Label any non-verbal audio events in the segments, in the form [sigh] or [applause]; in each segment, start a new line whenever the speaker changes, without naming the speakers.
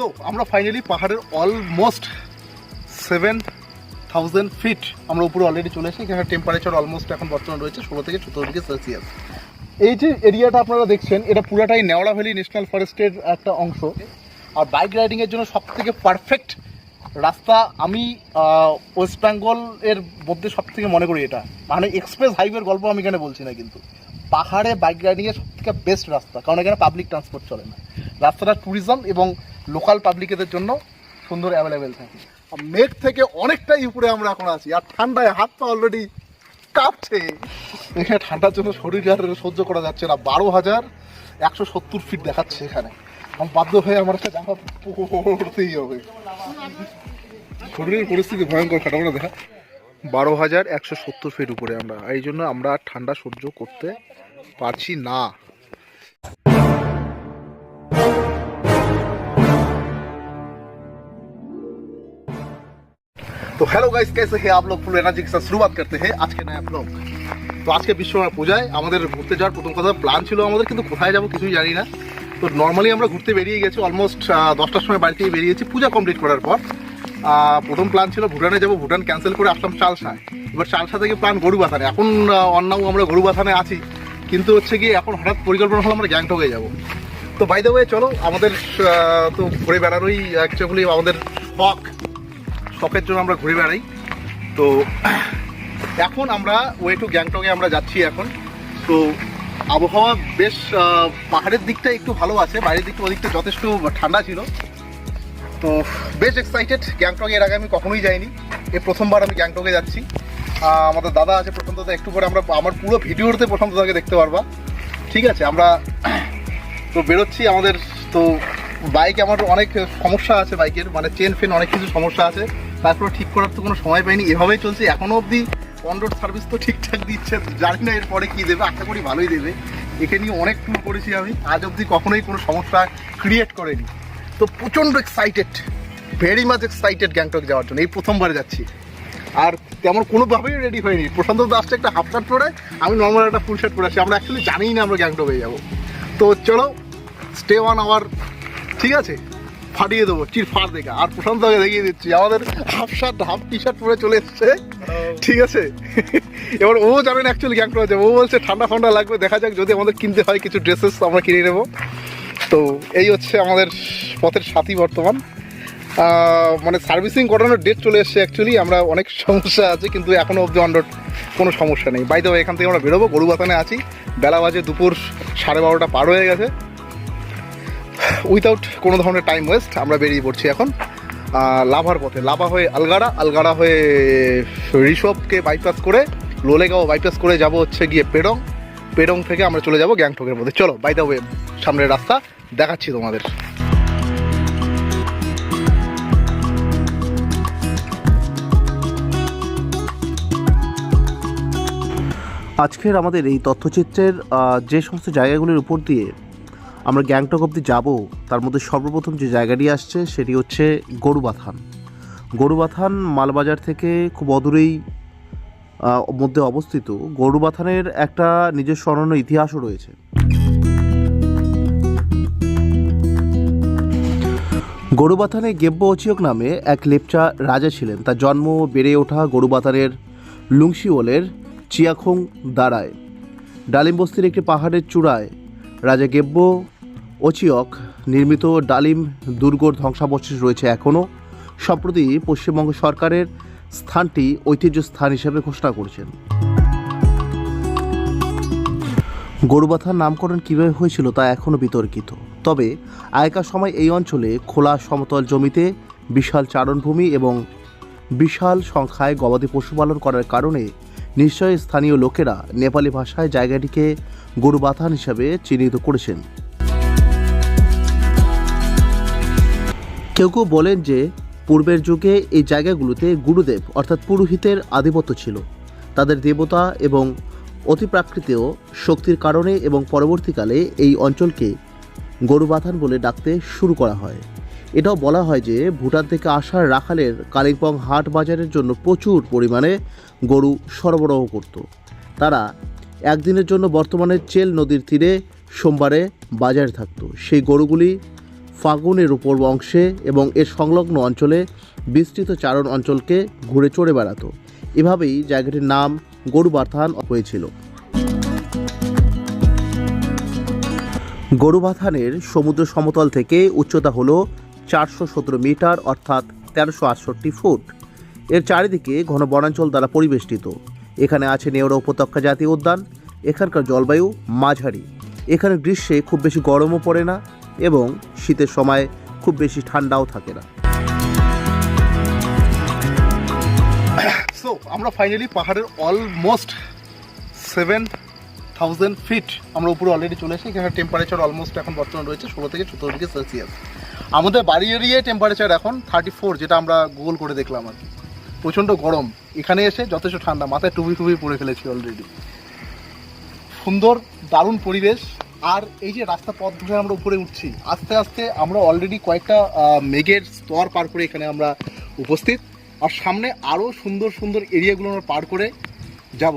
So আমরা finally পাহাড়ের almost seven thousand feet আমরা উপরে অলরেডি চলে এসেছি। এখানে টেম্পারেচার অলমোস্ট এখন বর্তমান রয়েছে ষোলো থেকে সতেরো ডিগ্রি সেলসিয়াস। এই যে এরিয়াটা আপনারা দেখছেন, এটা পুরাটাই নেওড়া ভ্যালি ন্যাশনাল ফরেস্টের একটা অংশ। আর বাইক রাইডিংয়ের জন্য সব থেকে পারফেক্ট রাস্তা আমি ওয়েস্ট বেঙ্গল এর মধ্যে সব থেকে মনে করি এটা। মানে এক্সপ্রেস হাইওয়ের গল্প আমি এখানে বলছি না কিন্তু। পাহাড়ে বাইক রাইডিংয়ের সব থেকে বেস্ট রাস্তা। কারণ এখানে পাবলিক ট্রান্সপোর্ট চলে না। রাস্তাটা ট্যুরিজম এবং লোকাল পাবলিকেদের জন্য সুন্দর অ্যাভেলেবেল থাকে। মেঘ থেকে অনেকটাই উপরে আমরা এখন আছি, আর ঠান্ডায় হাত পা অলরেডি কাঁপছে। এখানে ঠান্ডার জন্য শরীর আর সহ্য করা যাচ্ছে না। বারো হাজার একশো সত্তর ফিট দেখাচ্ছে এখানে। বাধ্য হয়ে আমার একটা জামা পড়তেই হবে। শরীরের পরিস্থিতি ভয়ঙ্কর খাটাপড়া দেখা। বারো হাজার একশো সত্তর ফিট উপরে আমরা। এই জন্য আমরা ঠান্ডা সহ্য করতে পারছি না। तो हेलो गाइस कैसे हैं आप लोग फुल एनर्जी के साथ शुरुआत करते हैं आज के नया ब्लॉग তো আজকে বিশ্বকর্মা পূজায় আমাদের ঘুরতে যাওয়ার প্রথম কথা প্ল্যান ছিল আমাদের কিন্তু কোথায় যাবো কিছুই জানি না তো নর্মালি আমরা ঘুরতে বেরিয়ে গেছি অলমোস্ট দশটার সময় বাড়ি থেকে বেরিয়েছি পূজা কমপ্লিট করার পর আহ, প্রথম প্ল্যান ছিল ভুটানে যাবো ভুটান ক্যান্সেল করে আসলাম চালসায় এবার চালসা থেকে প্ল্যান গরুবাথানে এখন অন্যাও আমরা গরুবাথানে আছি কিন্তু হচ্ছে কি এখন হঠাৎ পরিকল্পনা হলো আমরা গ্যাংটকে যাব তো বাই দ্য ওয়ে চলো আমাদের আহ, তো ঘুরে বেড়ানোই অ্যাকচুয়ালি আমাদের শখ শখের জন্য আমরা ঘুরে বেড়াই। তো, এখন আমরা ওয়ে টু গ্যাংটকে আমরা যাচ্ছি এখন। তো, আবহাওয়া বেশ পাহাড়ের দিকটা একটু ভালো আছে, বাইরের দিকটা ওদিকটা যথেষ্ট ঠান্ডা ছিল। তো, বেশ এক্সাইটেড গ্যাংটকে এর আগে আমি কখনোই যাইনি। এ প্রথমবার আমি গ্যাংটকে যাচ্ছি। আমাদের দাদা আছে, প্রথম দাদা, একটু পরে আমরা, আমার পুরো ভিডিওতে প্রথম দাদাকে দেখতে পারবা। ঠিক আছে, আমরা, তো বেরোচ্ছি আমাদের, তো বাইক আমার অনেক সমস্যা আছে বাইকের মানে চেন ফেন অনেক কিছু সমস্যা আছে। তারপরে ঠিক করার তো কোনো সময় পাইনি, এভাবেই চলছে। এখনও অবধি অন রোড সার্ভিস তো ঠিকঠাক দিচ্ছে, জানি না এরপরে কী দেবে, আশা করি ভালোই দেবে। একে নিয়ে অনেক ট্যুর করেছি আমি, আজ অবধি কখনোই কোনো সমস্যা ক্রিয়েট করেনি। তো প্রচণ্ড excited very much excited Gangtok যাওয়ার জন্য, এই প্রথমবার যাচ্ছি। আর তেমন কোনোভাবেই রেডি হয়নি। প্রশান্ত দাস একটা হাফ শার্ট পরে, আমি নর্মাল একটা ফুল শার্ট পরে আসি, আমরা অ্যাকচুয়ালি জানিই না আমরা গ্যাংটকে যাব। তো চলো স্টে ওয়ান আওয়ার ঠিক আছে? ফাটিয়ে দেবো, চির ফাড় দেখা। আর প্রশান্তকে দেখিয়ে দিচ্ছি, আমাদের half shirt half T shirt পরে চলে এসছে। ঠিক আছে? এবার ও জানেন অ্যাকচুয়ালি গ্যাংটক যাবে ও বলছে, ঠান্ডা ফান্ডা লাগবে, দেখা যাক যদি আমাদের কিনতে হয় কিছু ড্রেসেস আমরা কিনে নেব। তো এই হচ্ছে আমাদের পথের সাথী বর্তমান। মানে সার্ভিসিং করানোর ডেট চলে এসছে অ্যাকচুয়ালি আমরা অনেক সমস্যা আছে, কিন্তু এখনও অবধি অন কোনো সমস্যা নেই। বাইতে এখান থেকে আমরা বেরোবো। গরুবাথানে আছি। বেলা বাজে দুপুর সাড়ে বারোটা পার হয়ে গেছে। উইথাউট কোনো ধরনের টাইম ওয়েস্ট আমরা বেরিয়ে পড়ছি এখন লাভার পথে। লাভা হয়ে আলগাড়া আলগাড়া হয়ে ঋষভকে বাইপাস করে, লোলেগাঁও বাইপাস করে যাব হচ্ছে গিয়ে পেডং। পেডং থেকে আমরা চলে যাব গ্যাংটকের মধ্যে চলো বাই দ্য ওয়ে সামনের রাস্তা দেখাচ্ছি তোমাদের।
আজকের আমাদের এই তথ্যচিত্রের যে সমস্ত জায়গাগুলির উপর দিয়ে আমরা গ্যাংটক অবধি যাব, তার মধ্যে সর্বপ্রথম যে জায়গাটি আসছে সেটি হচ্ছে গরুবাথান। গরুবাথান মালবাজার থেকে খুব অদূরেই মধ্যে অবস্থিত। গরুবাথানের একটা নিজস্ব অনন্য ইতিহাসও রয়েছে। গরুবাথানে গেব্য অচিয়ক নামে এক লেপচা রাজা ছিলেন। তার জন্ম বেড়ে ওঠা গরুবাথানের লুংশিওলের চিয়াখং দাঁড়ায়। ডালিম বস্তির একটি পাহাড়ের চূড়ায় রাজা গেব্য অচিয়ক নির্মিত ডালিম দুর্গর ধ্বংসাবশেষ রয়েছে এখনও। সম্প্রতি পশ্চিমবঙ্গ সরকারের স্থানটি ঐতিহ্য স্থান হিসেবে ঘোষণা করেছেন। গরুবাথার নামকরণ কীভাবে হয়েছিল তা এখনও বিতর্কিত। তবে আগেকার সময় এই অঞ্চলে খোলা সমতল জমিতে বিশাল চারণভূমি এবং বিশাল সংখ্যায় গবাদি পশুপালন করার কারণে নিশ্চয়ই স্থানীয় লোকেরা নেপালি ভাষায় জায়গাটিকে গরুবাথান হিসাবে চিহ্নিত করেছেন। কেউ কেউ বলেন যে পূর্বের যুগে এই জায়গাগুলোতে গুরুদেব অর্থাৎ পুরোহিতের আধিপত্য ছিল। তাদের দেবতা এবং অতিপ্রাকৃতীয় শক্তির কারণে এবং পরবর্তীকালে এই অঞ্চলকে গরুবাথান বলে ডাকতে শুরু করা হয়। এটাও বলা হয় যে ভুটান থেকে আসা রাখালের কালিম্পং হাট বাজারের জন্য প্রচুর পরিমাণে গরু সরবরাহ করত। তারা একদিনের জন্য বর্তমানে চেল নদীর তীরে সোমবারে বাজারে থাকতো। সেই গরুগুলি ফাগুনের উপর অংশে এবং এর সংলগ্ন অঞ্চলে বিস্তৃত চারণ অঞ্চলকে ঘুরে চড়ে বেড়াতো। এভাবেই জায়গাটির নাম গরুবাথান হয়েছিল। গরুবাথানের সমুদ্র সমতল থেকে উচ্চতা হলো চারশো সতেরো মিটার অর্থাৎ তেরোশো আটষট্টি ফুট। এর চারিদিকে ঘন বনাঞ্চল দ্বারা পরিবেষ্টিত। এখানে আছে নেওড়া উপত্যকা জাতীয় উদ্যান, এখানকার জলবায়ু মাঝারি। এখানে গ্রীষ্মে খুব বেশি গরমও পড়ে না এবং শীতের সময় খুব বেশি ঠান্ডাও থাকে না।
সো আমরা ফাইনালি পাহাড়ের অলমোস্ট সেভেন থাউজেন্ড ফিট আমরা উপরে অলরেডি চলে এসেছি। এখানে টেম্পারেচার অলমোস্ট এখন বর্তমান রয়েছে ষোলো থেকে সতেরো ডিগ্রি সেলসিয়াস আমাদের বাড়ি এরিয়ায় টেম্পারেচার এখন থার্টি ফোর যেটা আমরা গুগল করে দেখলাম আর প্রচণ্ড গরম। এখানে এসে যথেষ্ট ঠান্ডা, মাথায় টুপি টুপি পরে ফেলেছি অলরেডি সুন্দর, দারুণ পরিবেশ। আর এই যে রাস্তা পথ ধরে আমরা উপরে উঠছি, আস্তে আস্তে আমরা অলরেডি কয়েকটা মেঘের স্তর পার করে এখানে আমরা উপস্থিত। আর সামনে আরও সুন্দর সুন্দর এরিয়াগুলো আমরা পার করে যাব।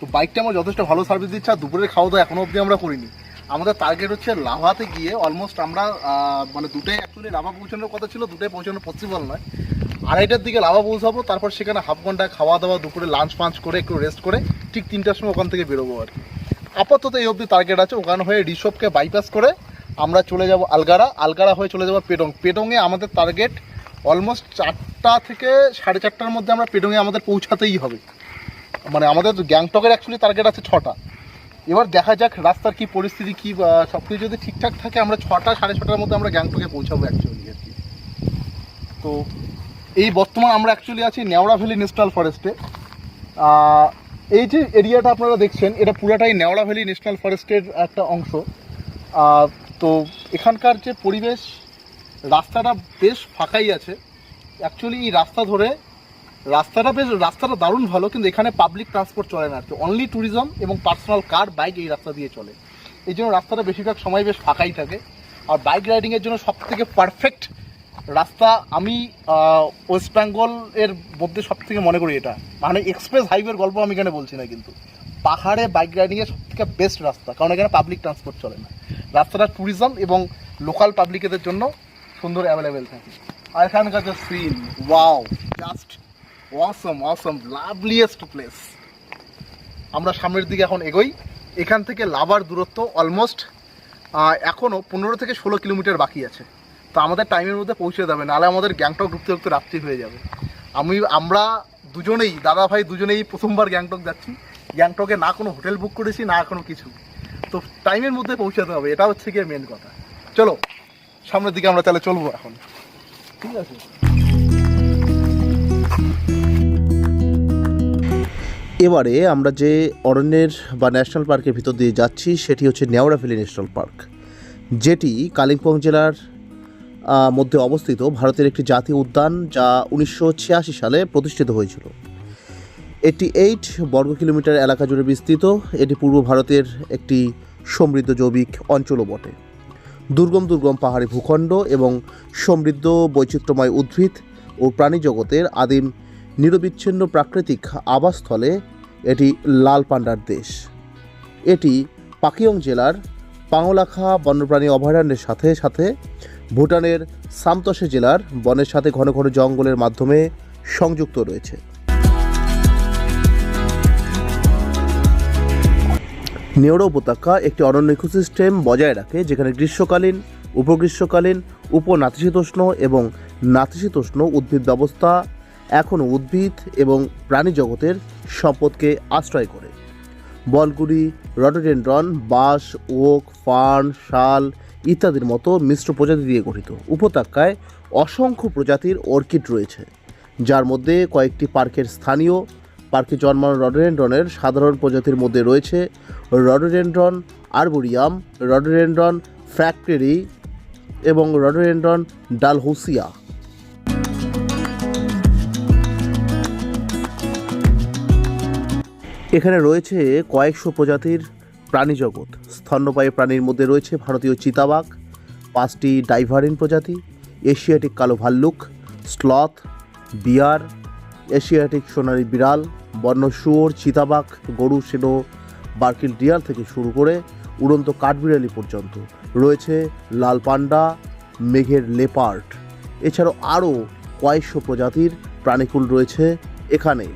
তো বাইকটা আমার যথেষ্ট ভালো সার্ভিস দিচ্ছে, আর দুপুরের খাওয়া দাওয়া এখনও অবধি আমরা করিনি। আমাদের টার্গেট হচ্ছে লাভাতে গিয়ে অলমোস্ট আমরা মানে দুটাই অ্যাকচুয়ালি লাভা পৌঁছানোর কথা ছিল, দুটাই পৌঁছানো পসিবল নয়। আড়াইটার দিকে লাভা পৌঁছাবো, তারপর সেখানে হাফ ঘণ্টা খাওয়া দাওয়া দুপুরে লাঞ্চ ফাঞ্চ করে, একটু রেস্ট করে ঠিক তিনটার সময় ওখান থেকে বেরোবো আর কি। আপাতত এই অবধি টার্গেট আছে, ওখানে হয়ে রিসবকে বাইপাস করে আমরা চলে যাব আলগারা আলগারা হয়ে চলে যাব পেডং। পেডংয়ে আমাদের টার্গেট অলমোস্ট চারটা থেকে সাড়ে চারটার মধ্যে আমরা পেডংয়ে আমাদের পৌঁছাতেই হবে। মানে আমাদের গ্যাংটকের অ্যাকচুয়ালি টার্গেট আছে ছটা। এবার দেখা যাক রাস্তার কি পরিস্থিতি, কি সব কিছু যদি ঠিকঠাক থাকে, আমরা ছটা, সাড়ে ছটার মধ্যে আমরা গ্যাংটকে পৌঁছাবো অ্যাকচুয়ালি আর কি। তো এই বর্তমান আমরা অ্যাকচুয়ালি আছি নেওড়া ভ্যালি ন্যাশনাল ফরেস্টে। এই যে এরিয়াটা আপনারা দেখছেন, এটা পুরাটাই নেওড়া ভ্যালি ন্যাশনাল ফরেস্টের একটা অংশ। তো এখানকার যে পরিবেশ, রাস্তাটা বেশ ফাঁকাই আছে। অ্যাকচুয়ালি এই রাস্তা ধরে রাস্তাটা বেশ, রাস্তাটা দারুণ ভালো, কিন্তু এখানে পাবলিক ট্রান্সপোর্ট চলে না আর কি। অনলি ট্যুরিজম এবং পার্সোনাল কার বাইক এই রাস্তা দিয়ে চলে। এই জন্য রাস্তাটা বেশিরভাগ সময় বেশ ফাঁকাই থাকে। আর বাইক রাইডিংয়ের জন্য সব থেকে পারফেক্ট রাস্তা আমি ওয়েস্ট বেঙ্গল এর মধ্যে সব থেকে মনে করি এটা। মানে এক্সপ্রেস হাইওয়ের গল্প আমি এখানে বলছি না কিন্তু। পাহাড়ে বাইক রাইডিংয়ের সব থেকে বেস্ট রাস্তা, কারণ এখানে পাবলিক ট্রান্সপোর্ট চলে না। রাস্তাটা ট্যুরিজম এবং লোকাল পাবলিকেদের জন্য সুন্দর অ্যাভেলেবেল থাকে। আর এখানকার যে scene wow just awesome awesome loveliest place আমরা সামনের দিকে এখন এগোই। এখান থেকে লাভার দূরত্ব অলমোস্ট এখনও পনেরো থেকে ষোলো কিলোমিটার বাকি আছে। তো আমাদের টাইমের মধ্যে পৌঁছে যাবে, নাহলে আমাদের গ্যাংটক ঢুকতে ঢুকতে রাত্রি হয়ে যাবে। আমি, আমরা দুজনেই, দাদা ভাই দুজনেই প্রথমবার গ্যাংটক যাচ্ছি। গ্যাংটকে না কোনো হোটেল বুক করেছি, না কোনো কিছু। তো টাইমের মধ্যে পৌঁছাতে হবে, এটা হচ্ছে গিয়ে মেন কথা। চলো, সামনের দিকে আমরা তাহলে চলবো এখন। ঠিক আছে?
এবারে আমরা যে অরণ্যের বা ন্যাশনাল পার্কের ভিতর দিয়ে যাচ্ছি, সেটি হচ্ছে নেওড়া ভ্যালি ন্যাশনাল পার্ক। যেটি কালিম্পং জেলার মধ্যে অবস্থিত ভারতের একটি জাতীয় উদ্যান যা উনিশশো ছিয়াশি সালে প্রতিষ্ঠিত হয়েছিল। এটি এইট বর্গ কিলোমিটার এলাকা জুড়ে বিস্তৃত। এটি পূর্ব ভারতের একটি সমৃদ্ধ জৈবিক অঞ্চলও বটে। দুর্গম দুর্গম পাহাড়ি ভূখণ্ড এবং সমৃদ্ধ বৈচিত্র্যময় উদ্ভিদ ও প্রাণী জগতের আদিম নিরবিচ্ছিন্ন প্রাকৃতিক আবাসস্থলে এটি লাল পান্ডার দেশ। এটি পাকিয়ং জেলার পাংলাখা বন্যপ্রাণী অভয়ারণ্যের সাথে সাথে ভুটানের সামতসে জেলার বনের সাথে ঘন ঘন জঙ্গলের মাধ্যমে সংযুক্ত রয়েছে। নেওড়া উপত্যকা একটি অনন্য ইকোসিস্টেম বজায় রাখে, যেখানে গ্রীষ্মকালীন, উপগ্রীষ্মকালীন, উপনাতিশীতোষ্ণ এবং নাতিশীতোষ্ণ উদ্ভিদ ব্যবস্থা এখনও উদ্ভিদ এবং প্রাণী জগতের সম্পদকে আশ্রয় করে। বলগুড়ি রডোডেন্ড্রন বাঁশ, ওক, ফার্ন, শাল ইত্যাদির মতো মিশ্র প্রজাতি দিয়ে গঠিত। উপত্যকায় অসংখ্য প্রজাতির অর্কিড রয়েছে, যার মধ্যে কয়েকটি পার্কের স্থানীয়। পার্কে জন্মানো রডোডেন্ড্রনের সাধারণ প্রজাতির মধ্যে রয়েছে রডোডেন্ড্রন আরবোরিয়াম রডোডেন্ড্রন ফ্যাক্টরি এবং রডোডেন্ড্রন ডালহৌসিয়া। এখানে রয়েছে কয়েকশো প্রজাতির প্রাণী জগৎ। স্তন্যপায়ী প্রাণীর মধ্যে রয়েছে ভারতীয় চিতাবাঘ, পাঁচটি ডাইভারিন প্রজাতি, এশিয়াটিক কালো ভাল্লুক, স্লথ, বিয়ার, এশিয়াটিক সোনালী বিড়াল, বন্য শুয়োর, চিতাবাঘ, গরু, সেনো, বার্কিল ডিয়ার থেকে শুরু করে উড়ন্ত কাঠবিড়ালি পর্যন্ত। রয়েছে লাল পান্ডা, মেঘের লেপার্ড। এছাড়াও আরও কয়েকশো প্রজাতির প্রাণীকুল রয়েছে এখানে।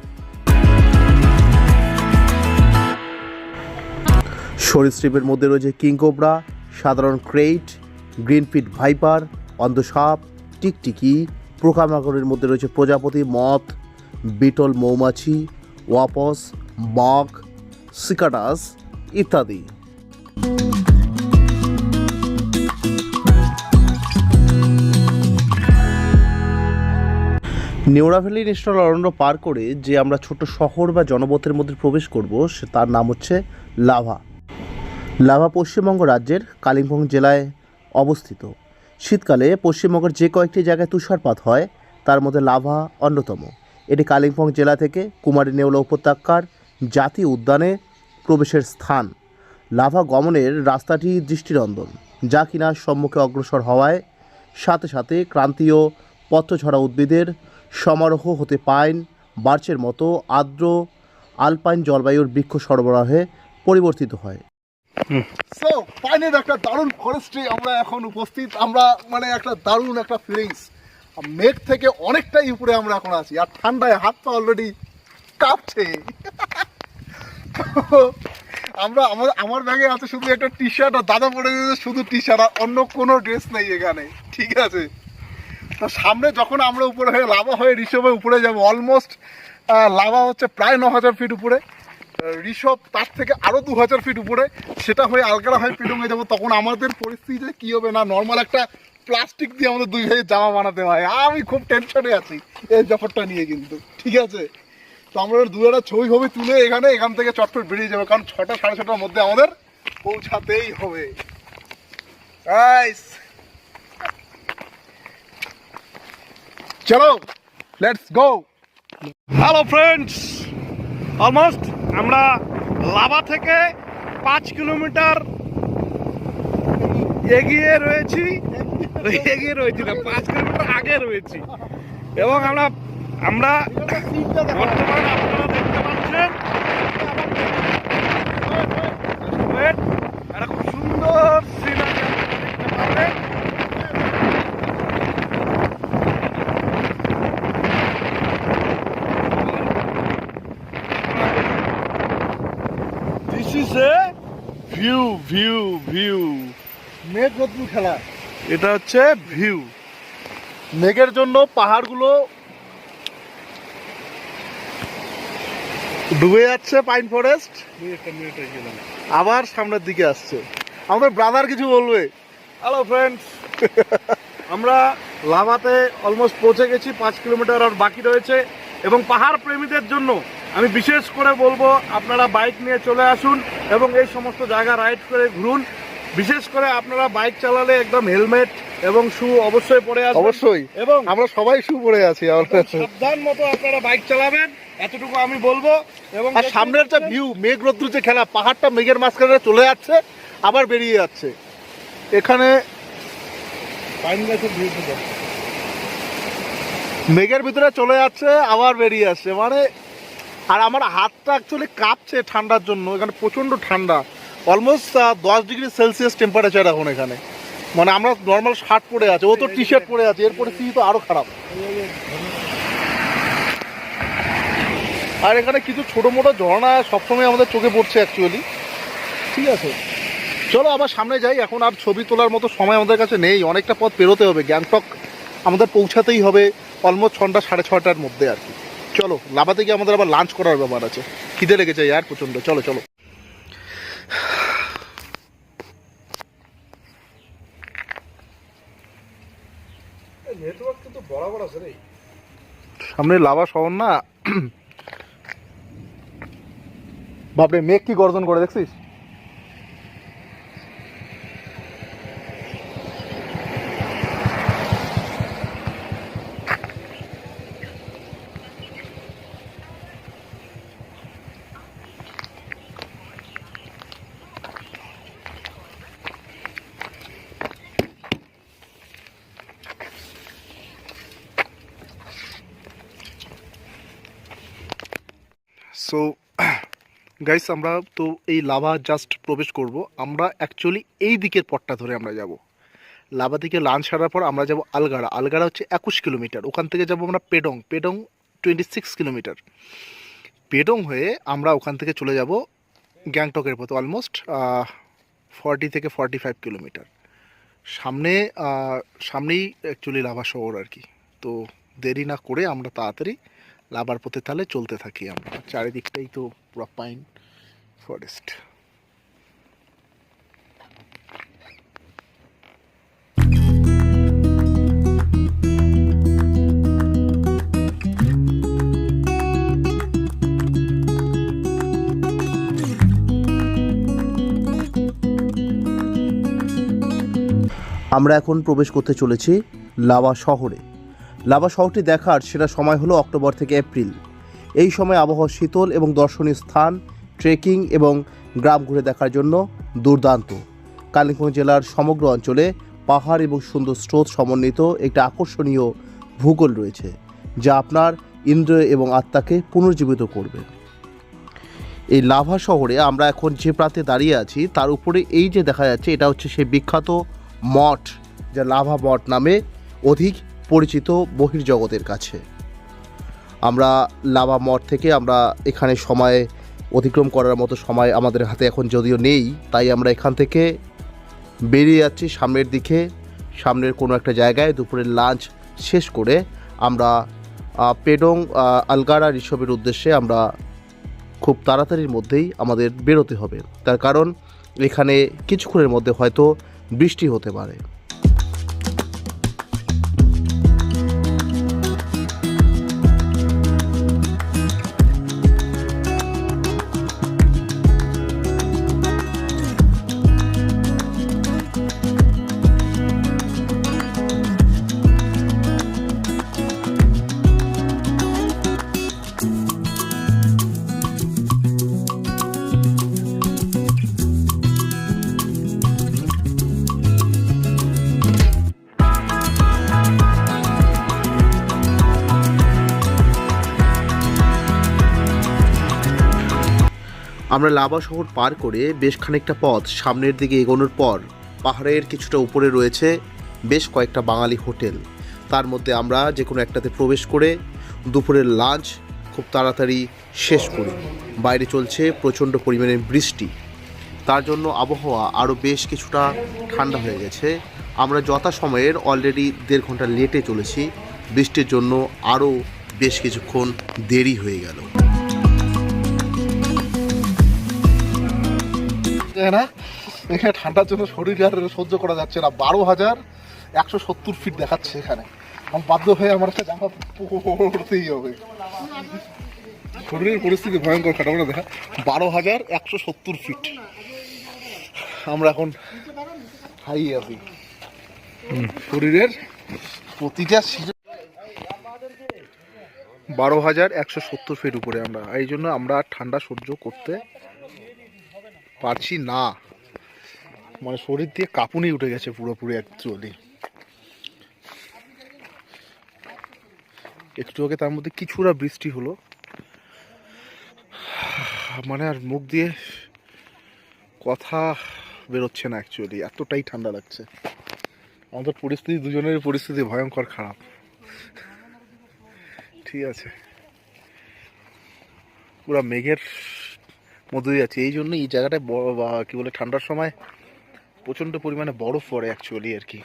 সরীসৃপের মধ্যে রয়েছে কিংকোবরা সাধারণ ক্রেইট, গ্রিনফিট ভাইপার, অন্ধসাপ, টিকটিকি পোকামাকড়ের মধ্যে রয়েছে প্রজাপতি, মথ, বিটল মৌমাছি, ওয়াপস, বাঘ সিকাটাস ইত্যাদি। নেওড়া ভ্যালি ন্যাশনাল অরণ্য পার করে যে আমরা ছোট শহর বা জনপথের মধ্যে প্রবেশ করব, সে তার নাম হচ্ছে লাভা। লাভা পশ্চিমবঙ্গ রাজ্যের কালিম্পং জেলায় অবস্থিত। শীতকালে পশ্চিমবঙ্গের যে কয়েকটি জায়গায় তুষারপাত হয়, তার মধ্যে লাভা অন্যতম। এটি কালিম্পং জেলা থেকে কুমারী নেওলা উপত্যকার জাতীয় উদ্যানে প্রবেশের স্থান। লাভা গমনের রাস্তাটি দৃষ্টিনন্দন যা কিনা সম্মুখে অগ্রসর হওয়ায় সাথে সাথে ক্রান্তীয় পত্রছড়া উদ্ভিদের সমারোহ হতে পাইন, বার্চের মতো আর্দ্র আলপাইন জলবায়ুর বৃক্ষ সরবরাহে পরিবর্তিত হয়।
সো ফাইনাল একটা দারুণ ফরেস্টে আমরা এখন উপস্থিত। আমরা মানে একটা দারুণ একটা ফিলিংস মেঘ থেকে অনেকটাই উপরে আমরা এখন আছি। আর ঠান্ডায় হাত পা অলরেডি কাঁপছে। আমরা, আমার আমার ব্যাগে আছে শুধু একটা টি শার্ট আর দাদা পরে শুধু টি শার্ট আর অন্য কোনো ড্রেস নেই এখানে। ঠিক আছে? তো সামনে যখন আমরা উপরে হয়ে লাভা হয়ে ঋষভে উপরে যাব অলমোস্ট লাভা হচ্ছে প্রায় ন হাজার ফিট উপরে। ঋষভ, তার থেকে আরও দু হাজার ফিট উপরে। সেটা হয়ে আলকারা হয়ে পিডুঙে যাব তখন আমাদের পরিস্থিতিতে কি হবে না? নর্মাল একটা প্লাস্টিক দিয়ে আমাদের দুই ভাইয়ের জামা বানাতে হয়। আমি খুব টেনশনে আছি এই ব্যাপারটা নিয়ে কিন্তু। ঠিক আছে? তো আমরা দু ছবি ছবি তুলে এখানে, এখান থেকে চটপট বেরিয়ে যাবে। কারণ ছটা, সাড়ে ছটার মধ্যে আমাদের পৌঁছাতেই হবে। চলো let's go
hello friends almost আমরা লাভা থেকে পাঁচ কিলোমিটার এগিয়ে রয়েছি। এগিয়ে রয়েছি না পাঁচ কিলোমিটার আগে রয়েছি। এবং আমরা আমরা বর্তমানে আপনারা দেখতে পাচ্ছেন Wait, একটা খুব সুন্দর সিনারি দেখতে পাবেন this is a view
view view খেলা।
এটা হচ্ছে ভিউ।
মেঘের জন্য পাহাড়গুলো ডুবে যাচ্ছে পাইন ফরেস্ট। আবার সামনের দিকে আসছে। আমাদের ব্রাদার কিছু বলবে?
হ্যালো ফ্রেন্ডস আমরা লাভাতে অলমোস্ট পৌঁছে গেছি পাঁচ কিলোমিটার আর বাকি রয়েছে। এবং পাহাড় প্রেমীদের জন্য আমি বিশেষ করে বলব আপনারা বাইক নিয়ে চলে আসুন এবং এই সমস্ত জায়গা রাইড করে ঘুরুন। বিশেষ করে আপনারা বাইক চালালে একদম হেলমেট এবং শু অবশ্যই পরে আসবেন।
অবশ্যই।
এবং
আমরা সবাই শু পরে আছি
সাবধান মতো আপনারা বাইক চালাবেন এতটুকু আমি বলব। এবং
আর সামনের যে ভিউ মেঘ রোদ্দুর যে খেলা পাহাড়টা মেঘের মাঝখানে চলে যাচ্ছে আবার বেরিয়ে যাচ্ছে। এখানে
পাইন গাছের ভিউ
মেঘের ভিতরে চলে যাচ্ছে আবার বেরিয়ে আসছে। মানে আর আমার হাতটা অ্যাকচুয়ালি কাঁপছে ঠান্ডার জন্য এখানে প্রচণ্ড ঠান্ডা। অলমোস্ট দশ ডিগ্রি সেলসিয়াস টেম্পারেচার এখন এখানে। মানে আমরা নর্মাল শার্ট পরে আছে ও তো টি শার্ট পরে আছে এর পরিস্থিতি তো আরও খারাপ। আর এখানে কিছু ছোটো মোটো ঝর্ণা সবসময় আমাদের চোখে পড়ছে অ্যাকচুয়ালি ঠিক আছে। চলো আবার সামনে যাই এখন আর ছবি তোলার মতো সময় আমাদের কাছে নেই অনেকটা পথ পেরোতে হবে গ্যাংটক আমাদের পৌঁছাতেই হবে অলমোস্ট ছটা সাড়ে ছটার মধ্যে আর কি। চলো লাভাতে গিয়ে আমাদের আবার লাঞ্চ করার ব্যাপার আছে। খিদে লেগেছে আর প্রচণ্ড। চলো চলো
নেটওয়ার্ক কিন্তু বরাবর আছে রে।
সামনে লাভা শহর না। বাপরে মেঘ কি গর্জন করে দেখছিস? সো গাইস [clears throat] আমরা তো এই লাভা জাস্ট প্রবেশ করব। আমরা অ্যাকচুয়ালি এই দিকের পথটা ধরে আমরা যাব। লাভা থেকে লাঞ্চ সারার পর আমরা যাব আলগাড়া। আলগাড়া হচ্ছে একুশ কিলোমিটার। ওখান থেকে যাব আমরা Pedong. Pedong twenty six kilometre. Pedong হয়ে আমরা ওখান থেকে চলে যাব গ্যাংটকের পথে অলমোস্ট ফর্টি থেকে ফর্টি ফাইভ কিলোমিটার। সামনে সামনেই অ্যাকচুয়ালি লাভা শহর আর কি। তো দেরি না করে আমরা তাড়াতাড়ি লাভার পথে তাহলে চলতে থাকি আমরা। চারিদিকটাই তো পুরো পাইন ফরেস্ট
আমরা এখন প্রবেশ করতে চলেছি লাভা শহরে। লাভা শহরটি দেখার সেরা সময় হলো অক্টোবর থেকে এপ্রিল। এই সময় আবহাওয়া শীতল এবং দর্শনীয় স্থান ট্রেকিং এবং গ্রাম ঘুরে দেখার জন্য দুর্দান্ত। কালিম্পং জেলার সমগ্র অঞ্চলে পাহাড় এবং সুন্দর স্রোত সমন্বিত একটি আকর্ষণীয় ভূগোল রয়েছে, যা আপনার ইন্দ্রিয় এবং আত্মাকে পুনর্জীবিত করবে। এই লাভা শহরে আমরা এখন যে প্রান্তে দাঁড়িয়ে আছি, তার উপরে এই যে দেখা যাচ্ছে, এটা হচ্ছে সেই বিখ্যাত মঠ, যা লাভা মঠ নামে অধিক পরিচিত বহির্জগতের কাছে। আমরা লাভা মঠ থেকে আমরা এখানে সময় অতিক্রম করার মতো সময় আমাদের হাতে এখন যদিও নেই, তাই আমরা এখান থেকে বেরিয়ে যাচ্ছি সামনের দিকে। সামনের কোনো একটা জায়গায় দুপুরের লাঞ্চ শেষ করে আমরা পেডং আলগারা ঋষভের উদ্দেশ্যে আমরা খুব তাড়াতাড়ির মধ্যেই আমাদের বেরোতে হবে। তার কারণ এখানে কিছুক্ষণের মধ্যে হয়তো বৃষ্টি হতে পারে। আমরা লাভা শহর পার করে বেশ খানিকটা পথ সামনের দিকে এগোনোর পর পাহাড়ের কিছুটা উপরে রয়েছে বেশ কয়েকটা বাঙালি হোটেল। তার মধ্যে আমরা যে কোনো একটাতে প্রবেশ করে দুপুরের লাঞ্চ খুব তাড়াতাড়ি শেষ করি। বাইরে চলছে প্রচণ্ড পরিমাণে বৃষ্টি। তার জন্য আবহাওয়া আরও বেশ কিছুটা ঠান্ডা হয়ে গেছে। আমরা যথাসময়ের অলরেডি দেড় ঘণ্টা লেটে চলেছি। বৃষ্টির জন্য আরও বেশ কিছুক্ষণ দেরি হয়ে গেল।
না। এখানে ঠান্ডার জন্য শরীর আর সহ্য করা যাচ্ছে না। বারো হাজার একশো সত্তর ফিট দেখাচ্ছে এখানে। আমি বাধ্য হয়ে আমার একটা জামা পড়তেই হবে। শরীরের পরিস্থিতি ভয়ঙ্কর খারাপ। না দেখা বারো হাজার একশো সত্তর ফিট আমরা এখন হাই আছি। শরীরের প্রতিটা বারো হাজার একশো সত্তর ফিট উপরে আমরা। এই জন্য আমরা ঠান্ডা সহ্য করতে পারছি না। মানে শরীর দিয়ে কাঁপুনি উঠে গেছে পুরোপুরি অ্যাকচুয়ালি একটু আগে তার মধ্যে কিছুটা বৃষ্টি হলো। মানে আর মুখ দিয়ে কথা বেরোচ্ছে না অ্যাকচুয়ালি এতটাই ঠান্ডা লাগছে। আমাদের পরিস্থিতি দুজনের পরিস্থিতি ভয়ঙ্কর খারাপ। ঠিক আছে। পুরা মেঘের মধ্যে দিয়ে এই জন্য এই জায়গাটায় কি বলে, ঠান্ডার সময় প্রচণ্ড পরিমাণে বরফ পড়ে অ্যাকচুয়ালি আর কি।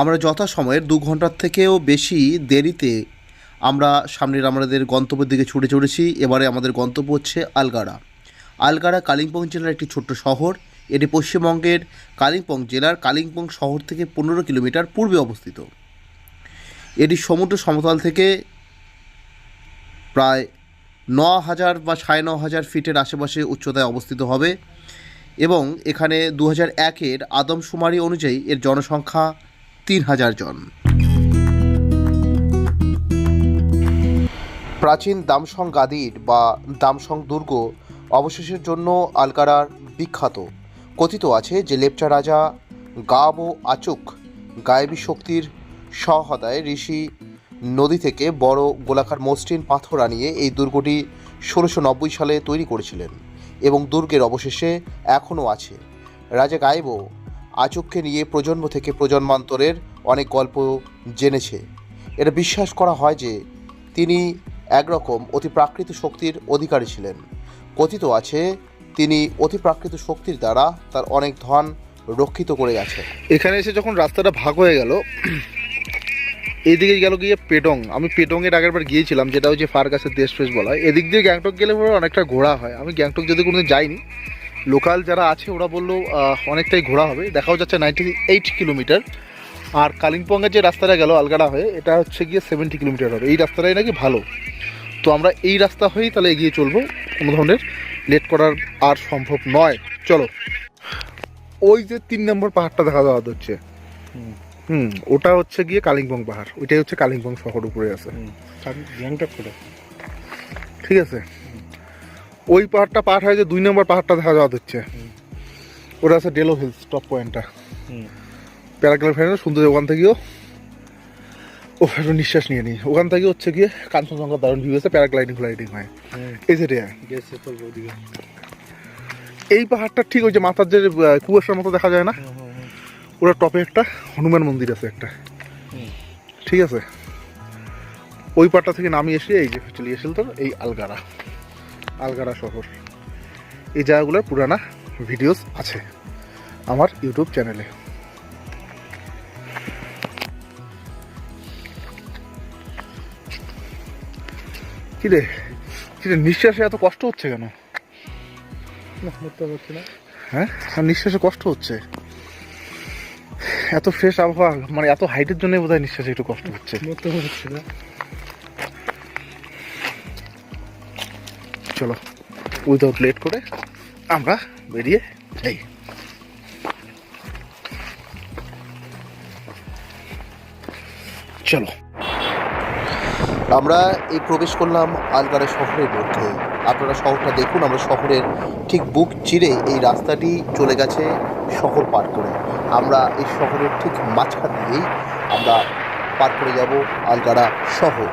আমরা যথাসময়ের দু ঘণ্টার থেকেও বেশি দেরিতে আমরা সামনের আমাদের গন্তব্যের দিকে ছুটে চলেছি। এবারে আমাদের গন্তব্য হচ্ছে আলগাড়া। আলগাড়া কালিম্পং জেলার একটি ছোট্ট শহর। এটি পশ্চিমবঙ্গের কালিম্পং জেলার কালিম্পং শহর থেকে পনেরো কিলোমিটার পূর্বে অবস্থিত। এটি সমুদ্র সমতল থেকে প্রায় ন হাজার বা সাড়ে ন হাজার ফিটের আশেপাশে উচ্চতায় অবস্থিত হবে এবং এখানে দু হাজার একের আদমশুমারি অনুযায়ী এর জনসংখ্যা তিন হাজার জন। প্রাচীন দামসং গাদির বা দামসং দুর্গ অবশেষের জন্য আলকারার বিখ্যাত। কথিত আছে যে লেপচা রাজা গাব ও আচুক গায়েবী শক্তির সহদায় ঋষি নদী থেকে বড় গোলাকার মসৃণ পাথর আনিয়ে এই দুর্গটি ষোলোশো নব্বই সালে তৈরি করেছিলেন এবং দুর্গের অবশেষে এখনও আছে। রাজা গায়েবও আচুককে নিয়ে প্রজন্ম থেকে প্রজন্মান্তরের অনেক গল্প জেনেছে। এটা বিশ্বাস করা হয় যে তিনি একরকম অতি প্রাকৃত শক্তির অধিকারী ছিলেন। কথিত আছে, তিনি অতি প্রাকৃত শক্তির দ্বারা তার অনেক ধন রক্ষিত করে গেছেন।
এখানে এসে যখন রাস্তাটা ভাগ হয়ে গেল এইদিকে গেল গিয়ে পেটং। আমি পেটং এর আগের বার গিয়েছিলাম, যেটা হচ্ছে ফারগাসের দেশ ফেস বলা হয়। এদিক দিয়ে গ্যাংটক গেলে পরে অনেকটা ঘোরা হয়। আমি গ্যাংটক যদি কোনোদিন যাইনি। লোকাল যারা আছে, ওরা বলল অনেকটাই ঘোরা হবে। দেখাও যাচ্ছে নাইনটি এইট কিলোমিটার। আর কালিম্পংয়ের যে রাস্তাটা গেল, আলগাড়া হয়ে, এটা হচ্ছে গিয়ে সেভেন্টি কিলোমিটার হবে। এই রাস্তাটাই নাকি ভালো। তো আমরা এই রাস্তা হয়েই তাহলে এগিয়ে চলবো। কোনো ধরনের লেট করার আর সম্ভব নয়। চলো। ওই যে তিন নম্বর পাহাড়টা দেখা যাওয়া হচ্ছে। হুম ওটা হচ্ছে গিয়ে কালিম্পং পাহাড়। ওইটাই হচ্ছে কালিম্পং শহর উপরে আছে। ঠিক আছে? ওই পাহাড়টা পার হয়ে যে দুই নম্বর পাহাড়টা দেখা যাওয়া হচ্ছে। ওটা আছে ডেলো হিলস টপ পয়েন্টটা প্যারাগ্লাইড সুন্দর ওখান থেকেও। ও একটু নিঃশ্বাস নিয়ে নিই ওখান থেকে হচ্ছে গিয়ে কাঞ্চনজঙ্ঘা দারুণ ভিউ আছে প্যারাগ্লাইডিং ফ্লাইডিং হয়। এই যে এই পাহাড়টা ঠিক ওই যে মাথার যে কুয়াশার মতো দেখা যায় না? ওটা টপে একটা হনুমান মন্দির আছে একটা। ঠিক আছে? ওই পাটটা থেকে নামিয়ে এসে এই যে চলে এসেছিল তো এই আলগারা। আলগারা শহর। এই জায়গাগুলোর পুরানা ভিডিওস আছে আমার ইউটিউব চ্যানেলে কিরে? কিরে নিঃশ্বাসে এত কষ্ট হচ্ছে কেন? হ্যাঁ? আর নিঃশ্বাসে কষ্ট হচ্ছে? এত ফ্রেশ আবহাওয়া মানে এত হাইটের জন্য বোধ হয় নিঃশ্বাসে একটু কষ্ট হচ্ছে। চলো উইদাউট লেট করে আমরা বেরিয়ে যাই। চলো।
আমরা এই প্রবেশ করলাম আলগারা শহরের মধ্যে। আপনারা শহরটা দেখুন, আমরা শহরের ঠিক বুক চিরে এই রাস্তাটি চলে গেছে শহর পার করে। আমরা এই শহরের ঠিক মাঝখান দিয়েই আমরা পার করে যাব আলগারা শহর।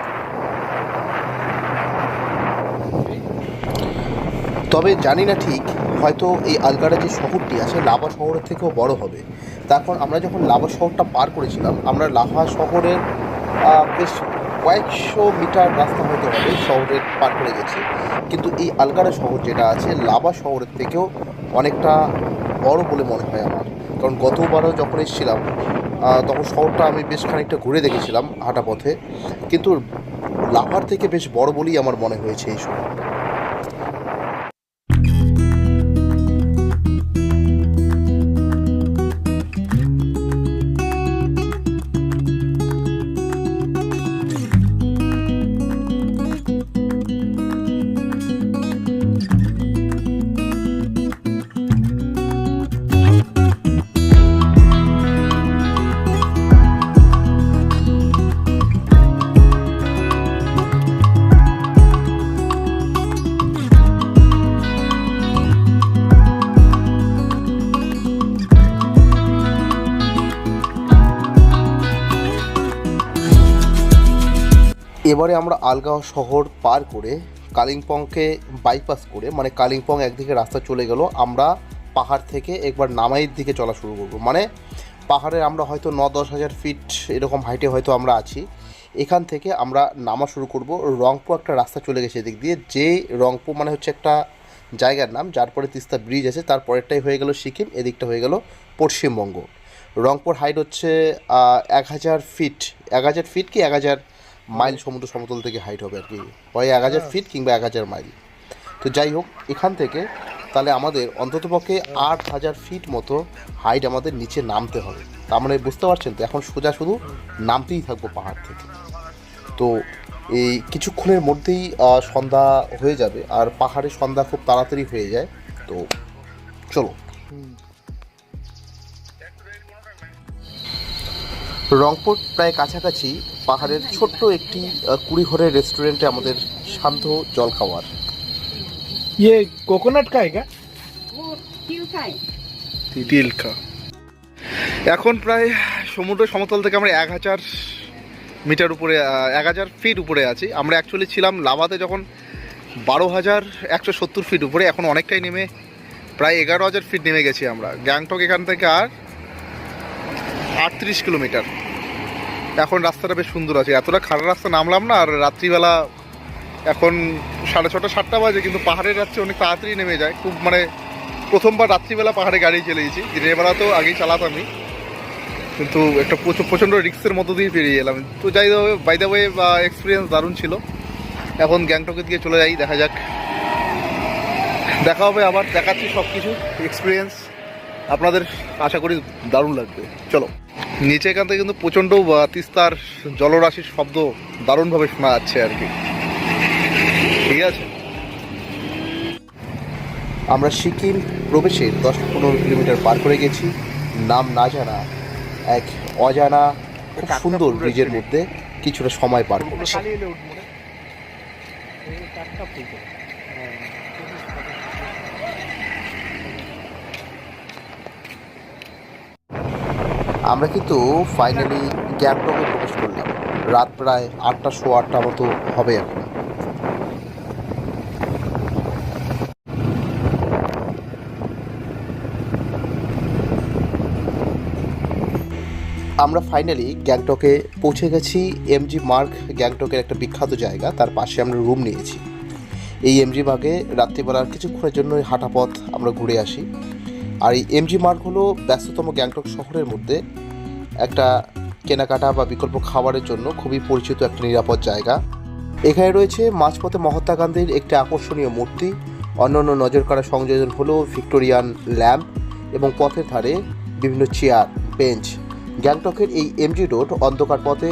তবে জানি না ঠিক, হয়তো এই আলগাড়া যে শহরটি আছে লাভা শহরের থেকেও বড় হবে। তারপর আমরা যখন লাভা শহরটা পার করেছিলাম, আমরা লাভা শহরের বেশ কয়েকশো মিটার রাস্তা হতে হবে শহরের পার করে গেছে। কিন্তু এই আলগাড়া শহর যেটা আছে, লাভা শহরের থেকেও অনেকটা বড় বলে মনে হয় আমার। কারণ গতবারও যখন এসেছিলাম তখন শহরটা আমি বেশ খানিকটা ঘুরে দেখেছিলাম হাঁটা পথে। কিন্তু লাভার থেকে বেশ বড় বলেই আমার মনে হয়েছে এই শহরটা। এবারে আমরা আলগাঁও শহর পার করে কালিম্পংকে বাইপাস করে মানে কালিম্পং একদিকে রাস্তা চলে গেল, আমরা পাহাড় থেকে একবার নামাইয়ের দিকে চলা শুরু করব। মানে পাহাড়ে আমরা হয়তো ন দশ হাজার ফিট এরকম হাইটে হয়তো আমরা আছি। এখান থেকে আমরা নামা শুরু করব। রংপু একটা রাস্তা চলে গেছে এদিক দিয়ে। যে রংপু মানে হচ্ছে একটা জায়গার নাম, যার পরে তিস্তা ব্রিজ আছে, তার পরেরটাই হয়ে গেল সিকিম, এদিকটা হয়ে গেল পশ্চিমবঙ্গ। রংপুর হাইট হচ্ছে এক হাজার ফিট এক হাজার ফিট কি এক হাজার মাইল সমুদ্র সমতল থেকে হাইট হবে আর কি। হয় এক হাজার ফিট কিংবা এক হাজার মাইল তো যাই হোক, এখান থেকে তাহলে আমাদের অন্ততপক্ষে আট হাজার ফিট মতো হাইট আমাদের নিচে নামতে হবে। তার মানে বুঝতে পারছেন তো, এখন সোজা শুধু নামতেই থাকব পাহাড় থেকে। তো এই কিছুক্ষণের মধ্যেই সন্ধ্যা হয়ে যাবে আর পাহাড়ে সন্ধ্যা খুব তাড়াতাড়ি হয়ে যায়। তো চলো। রংপুর প্রায় কাছাকাছি পাহাড়ের ছোট্ট একটি কুড়ি ঘরের রেস্টুরেন্টে আমাদের শান্ত জল খাওয়ার।
ইয়ে কোকোনাট
খায়গা
এখন প্রায় সমুদ্র সমতল থেকে আমরা এক হাজার মিটার উপরে এক হাজার ফিট উপরে আছি। আমরা অ্যাকচুয়ালি ছিলাম লাভাতে যখন বারো হাজার একশো সত্তর ফিট উপরে এখন অনেকটাই নেমে প্রায় এগারো হাজার ফিট নেমে গেছি আমরা। গ্যাংটক এখান থেকে আর আটত্রিশ কিলোমিটার। এখন রাস্তাটা বেশ সুন্দর আছে। এতটা খারাপ রাস্তা নামলাম না, আর রাত্রিবেলা এখন সাড়ে ছটা, সাতটা বাজে, কিন্তু পাহাড়ের রাত্রে অনেক তাড়াতাড়ি নেমে যায়। খুব মানে প্রথমবার রাত্রিবেলা পাহাড়ে গাড়ি চালিয়েছি। দিনের বেলা তো আগেই চালাতামই। কিন্তু একটা প্রচুর প্রচণ্ড রিক্সের মতো দিয়ে পেরিয়ে এলাম। তো যাই বাই দ্য ওয়ে বা এক্সপিরিয়েন্স দারুণ ছিল। এখন গ্যাংটকের দিকে চলে যাই, দেখা যাক। দেখা হবে আবার, দেখাচ্ছি সব কিছু এক্সপিরিয়েন্স আপনাদের আশা করি দারুণ লাগবে। চলো। নিচে এখান থেকে কিন্তু প্রচণ্ড তিস্তার জলরাশির শব্দ দারুণভাবে শোনা যাচ্ছে আর কি। ঠিক আছে?
আমরা সিকিম প্রবেশে দশ পনেরো কিলোমিটার পার করে গেছি। নাম না জানা এক অজানা খুব সুন্দর ব্রিজের মধ্যে কিছুটা সময় পার করেছি। আমরা কিন্তু ফাইনালি গ্যাংটকে প্রবেশ করলাম। রাত প্রায় আটটা শো আটটা মতো হবে এখন। আমরা ফাইনালি গ্যাংটকে পৌঁছে গেছি। এমজি মার্গ গ্যাংটকের একটা বিখ্যাত জায়গা। তার পাশে আমরা রুম নিয়েছি। এই এমজি মার্গে রাত্রিবেলার কিছুক্ষণের জন্য হাঁটা পথ আমরা ঘুরে আসি। আর এই এমজি মার্গ হলো ব্যস্ততম গ্যাংটক শহরের মধ্যে একটা কেনাকাটা বা বিকল্প খাবারের জন্য খুবই পরিচিত একটা নিরাপদ জায়গা। এখানে রয়েছে মাঝপথে মহাত্মা গান্ধীর একটি আকর্ষণীয় মূর্তি, অন্যান্য নজর কাড়া সংযোজন হলো ভিক্টোরিয়ান ল্যাম্প এবং পথের ধারে বিভিন্ন চেয়ার, বেঞ্চ। গ্যাংটকের এই এমজি রোড অন্ধকার পথে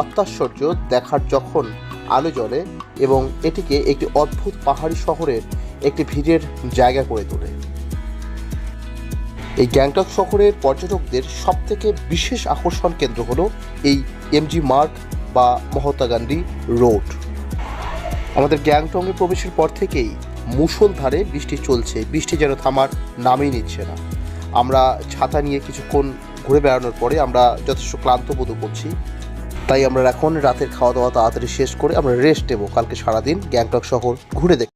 অত্যাশ্চর্য দেখার যখন আলো জ্বলে এবং এটিকে একটি অদ্ভুত পাহাড়ি শহরের একটি ভিড়ের জায়গা করে তোলে। এই গ্যাংটক শহরের পর্যটকদের সবথেকে বিশেষ আকর্ষণ কেন্দ্র হলো এই এমজি মার্গ বা মহাত্মা গান্ধী রোড। আমাদের গ্যাংটংয়ে প্রবেশের পর থেকেই মুষলধারে বৃষ্টি চলছে। বৃষ্টি যেন থামার নামই নিচ্ছে না। আমরা ছাতা নিয়ে কিছুক্ষণ ঘুরে বেড়ানোর পরে আমরা যথেষ্ট ক্লান্ত বোধ করছি। তাই আমরা এখন রাতের খাওয়া দাওয়া তাড়াতাড়ি শেষ করে আমরা রেস্ট নেব। কালকে সারাদিন গ্যাংটক শহর ঘুরে দেখ